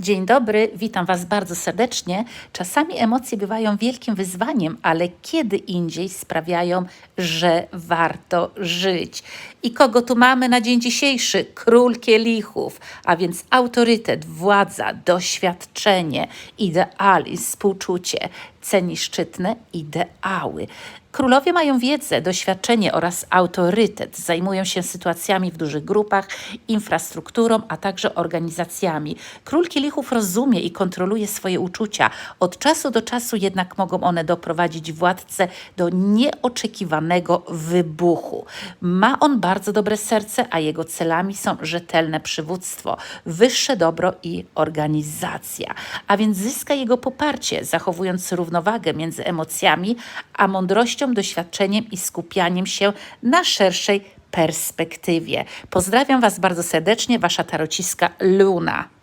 Dzień dobry, witam Was bardzo serdecznie. Czasami emocje bywają wielkim wyzwaniem, ale kiedy indziej sprawiają, że warto żyć. I kogo tu mamy na dzień dzisiejszy? Król kielichów, a więc autorytet, władza, doświadczenie, idealizm, współczucie, ceni szczytne ideały. Królowie mają wiedzę, doświadczenie oraz autorytet. Zajmują się sytuacjami w dużych grupach, infrastrukturą, a także organizacjami. Król kielichów rozumie i kontroluje swoje uczucia. Od czasu do czasu jednak mogą one doprowadzić władcę do nieoczekiwanego wybuchu. Ma on bardzo dobre serce, a jego celami są rzetelne przywództwo, wyższe dobro i organizacja. A więc zyska jego poparcie, zachowując równowagę między emocjami a mądrością, doświadczeniem i skupianiem się na szerszej perspektywie. Pozdrawiam Was bardzo serdecznie, Wasza tarociska Luna.